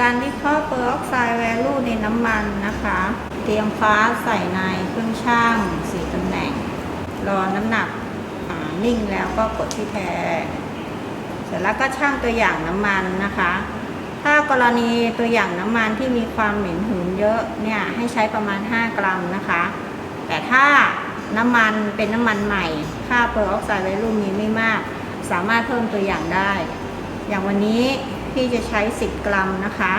การวิเคราะห์เปอร์ออกไซด์แวลูในน้ำมันนะคะ เตรียมฟ้าใส่ในเครื่องช่างสี่ตำแหน่ง รอน้ำหนักนิ่งแล้วก็กดที่แพรเสร็จแล้วก็ช่างตัวอย่างน้ำมันนะคะ ถ้ากรณีตัวอย่างน้ำมันที่มีความเหม็นหืนเยอะเนี่ยให้ใช้ประมาณ 5 กรัมนะคะ แต่ถ้าน้ำมันเป็นน้ำมันใหม่ ค่าเปอร์ออกไซด์ไวลูมีไม่มาก สามารถเพิ่มตัวอย่างได้ อย่างวันนี้ พี่จะใช้ 10 กรัมนะคะ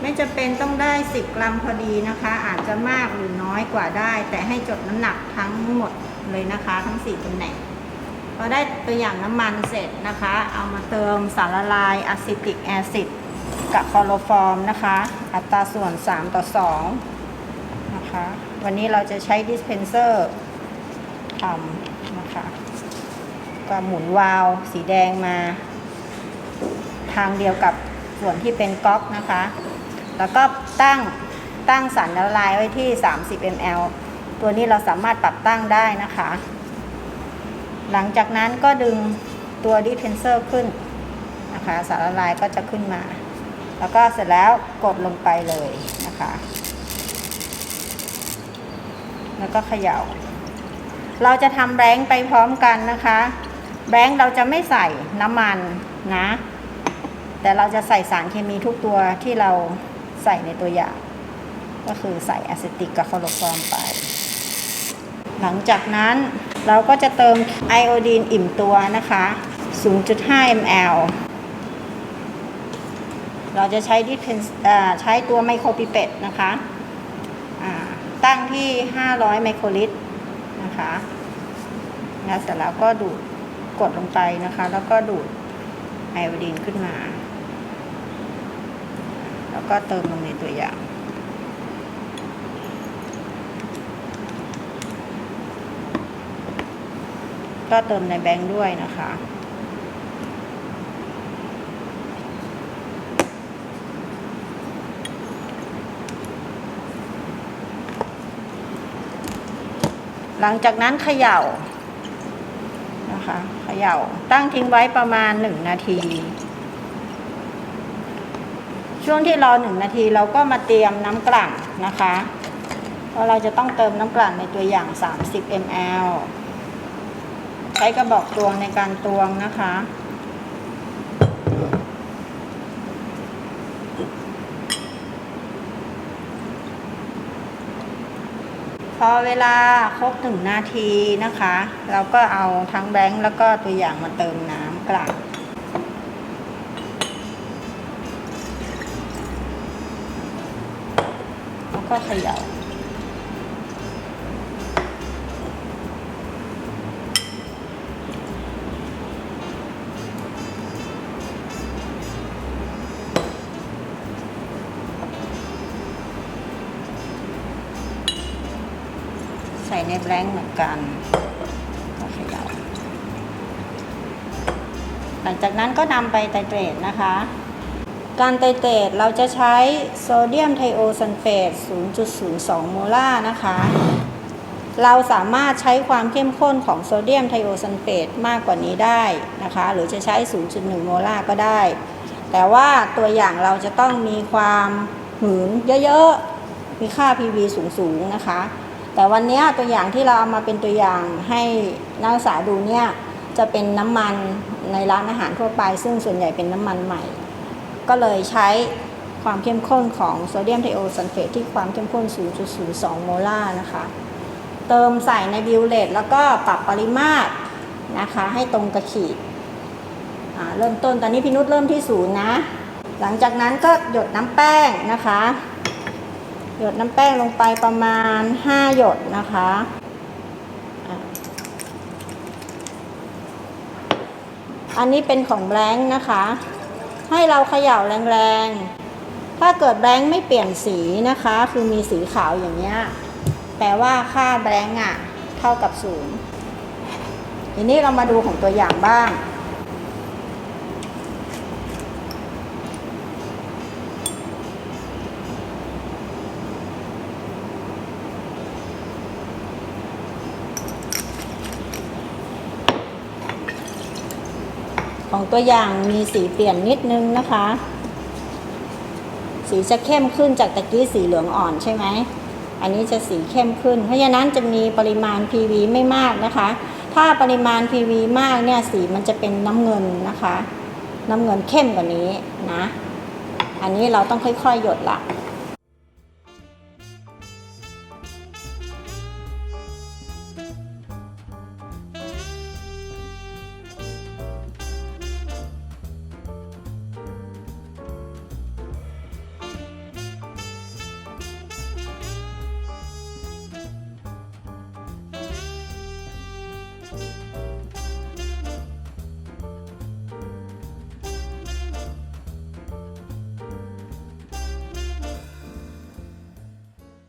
ไม่จะเป็นต้องได้ 10 กรัมพอดีนะคะ อาจจะมากหรือน้อยกว่าได้ แต่ให้จดน้ำหนักทั้งหมดเลยนะคะ ทั้ง 4ตำแหน่งพอได้ตัวอย่างน้ำมันเสร็จนะคะ เอามาเติมสารละลายอะซิติกแอซิดกับคลอโรฟอร์มนะคะ อัตราส่วน 3 ต่อ 2 นะคะ วันนี้เราจะใช้ดิสเพนเซอร์ทำนะคะ ก็หมุนวาล์วสีแดงมา ทางเดียวกับส่วนที่เป็นก๊อกนะคะ แล้วก็ตั้งตั้งสารละลายไว้ที่ 30 ml ตัวนี้เราสามารถปรับตั้งได้นะคะ หลังจากนั้นก็ดึงตัวดิเพนเซอร์ขึ้นนะคะ สารละลายก็จะขึ้นมา แล้วก็เสร็จแล้วกดลงไปเลยนะคะ แล้วก็เขย่า เราจะทำแบงค์ไปพร้อมกันนะคะ แบงค์เราจะไม่ใส่น้ำมันนะ แต่เราจะใส่สารเคมีทุกตัวที่เราใส่ในตัวอย่าง ก็คือใส่อะซิติกกับคลอโรฟอร์มไป หลังจากนั้นเราก็จะเติมไอโอดีนอิ่มตัวนะคะ 0.5 ml เราจะใช้ดิเพนใช้ตัวไมโครปิเปตนะคะตั้งที่ 500 ไมโครลิตรนะคะ แล้วเสร็จแล้วก็ดูด กดลงไปนะคะ แล้วก็ดูดไอโอดีนขึ้นมา แล้วก็เติมลงในตัวอย่าง ก็เติมในแบงค์ด้วยนะคะหลังจากนั้นเขย่า นะคะเขย่าตั้งทิ้งไว้ประมาณหนึ่งนาที ช่วงที่รอ1นาทีเราก็มาเตรียมน้ำกลั่นนะคะเพราะเราจะต้องเติมน้ำกลั่นในตัวอย่าง 30 ml ใช้กระบอกตวงในการตวงนะคะ อเวลาครบหนึ่งนาทีนะคะ เราก็เอาทั้งแบงค์แล้วก็ตัวอย่างมาเติมน้ำกลับแล้วก็เขย่า ในแบงค์เหมือนกันก็เขย่าหลังจากนั้นก็นำไปไตเตรตนะคะ การไตเตรตเราจะใช้โซเดียมไทโอซัลเฟต 0.02 โมลาร์นะคะ เราสามารถใช้ความเข้มข้นของโซเดียมไทโอซัลเฟตมากกว่านี้ได้นะคะ หรือจะใช้ 0.1 โมลาร์ก็ได้ แต่ว่าตัวอย่างเราจะต้องมีความหืนเยอะๆ มีค่า PV สูงๆ นะคะ แต่วันนี้ตัวอย่างที่เราเอามาเป็นตัวอย่างให้นักศึกษาดูเนี่ยจะเป็นน้ำมันในร้านอาหารทั่วไป ซึ่งส่วนใหญ่เป็นน้ำมันใหม่ ก็เลยใช้ความเข้มข้นของโซเดียมไทโอซัลเฟตที่ความเข้มข้น 0.02 โมลาร์นะคะ เติมใส่ในบิวเลตแล้วก็ปรับปริมาตรนะคะ ให้ตรงกระขีดอ่เริ่มต้นตอนนี้พี่นุชเริ่มที่ศูนย์นะ หลังจากนั้นก็หยดน้ำแป้งนะคะ หยดน้ำแป้งลงไปประมาณ 5 หยดนะคะอะอันนี้เป็นของแบงค์นะคะ ให้เราเขย่าแรงๆ ถ้าเกิดแบงค์ไม่เปลี่ยนสีนะคะ คือมีสีขาวอย่างเงี้ย แปลว่าค่าแบงค์อะ เท่ากับศูนย์ทีนี้เรามาดูของตัวอย่างบ้าง ของตัวอย่างมีสีเปลี่ยนนิดนึงนะคะ สีจะเข้มขึ้นจากตะกี้สีเหลืองอ่อนใช่ไหม อันนี้จะสีเข้มขึ้น เพราะฉะนั้นจะมีปริมาณ PV ไม่มากนะคะ ถ้าปริมาณ PV มากเนี่ยสีมันจะเป็นน้ำเงินนะคะ น้ำเงินเข้มกว่านี้นะ อันนี้เราต้องค่อยๆหยดละ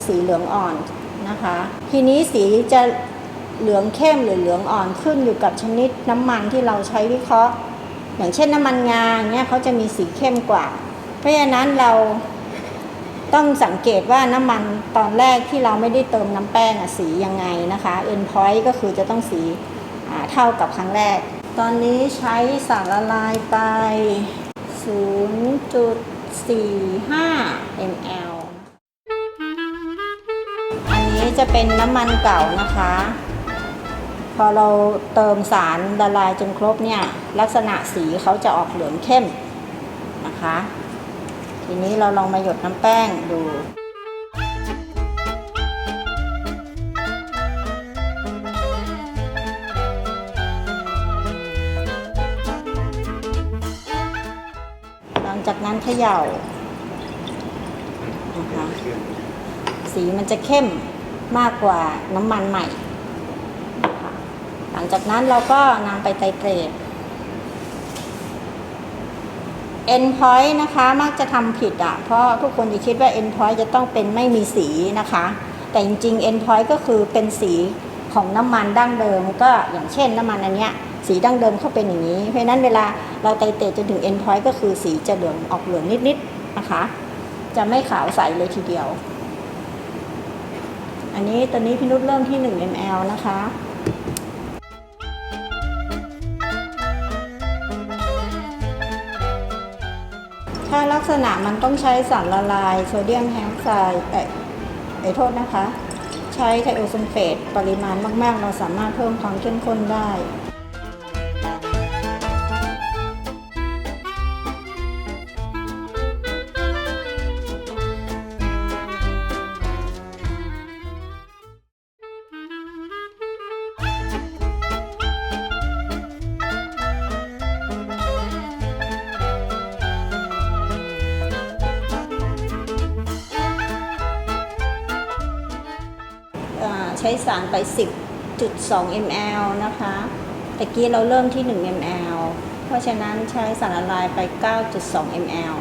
สีเหลืองอ่อนนะคะ ทีนี้สีจะเหลืองเข้มหรือเหลืองอ่อนขึ้นอยู่กับชนิดน้ำมันที่เราใช้วิเคราะห์ อย่างเช่นน้ำมันงาเนี่ยเขาจะมีสีเข้มกว่า เพราะฉะนั้นเราต้องสังเกตว่าน้ำมันตอนแรกที่เราไม่ได้เติมน้ำแป้งสียังไงนะคะ end point ก็คือจะต้องสีเท่ากับครั้งแรก ตอนนี้ใช้สารละลายไป 0.45 ml จะเป็นน้ำมันเก่านะคะ พอเราเติมสารละลายจนครบเนี่ยลักษณะสีเขาจะออกเหลืองเข้มนะคะ ทีนี้เราลองมาหยดน้ำแป้งดูหลังจากนั้นเขย่านะคะสีมันจะเข้ม มากกว่าน้ำมันใหม่ หลังจากนั้นเราก็นำไปไตรเตรด end point นะคะมักจะทำผิดอะ เพราะทุกคนจะคิดว่า end point จะต้องเป็นไม่มีสีนะคะ แต่จริงๆ end point ก็คือเป็นสีของน้ำมันดั้งเดิม ก็อย่างเช่นน้ำมันอันเนี้ยสีดั้งเดิมเขาเป็นอย่างนี้ เพราะนั้นเวลาเราไตเตรดจนถึง end point ก็คือสีจะเหลืองออกเหลืองนิดๆนะคะ จะไม่ขาวใสเลยทีเดียว อันนี้ตอนนี้พี่นุชเริ่มที่ 1 ml นะคะถ้าลักษณะมันต้องใช้สารละลายโซเดียมแฮออกไซด์เอเอ่อโทษนะคะ ใช้ไทโอซัลเฟตปริมาณมาก ๆ เราสามารถเพิ่มความเข้มข้นได้ ใช้สารไป 10.2 ml นะคะ ตะกี้เราเริ่มที่ 1 ml เพราะฉะนั้นใช้สารละลายไป 9.2 ml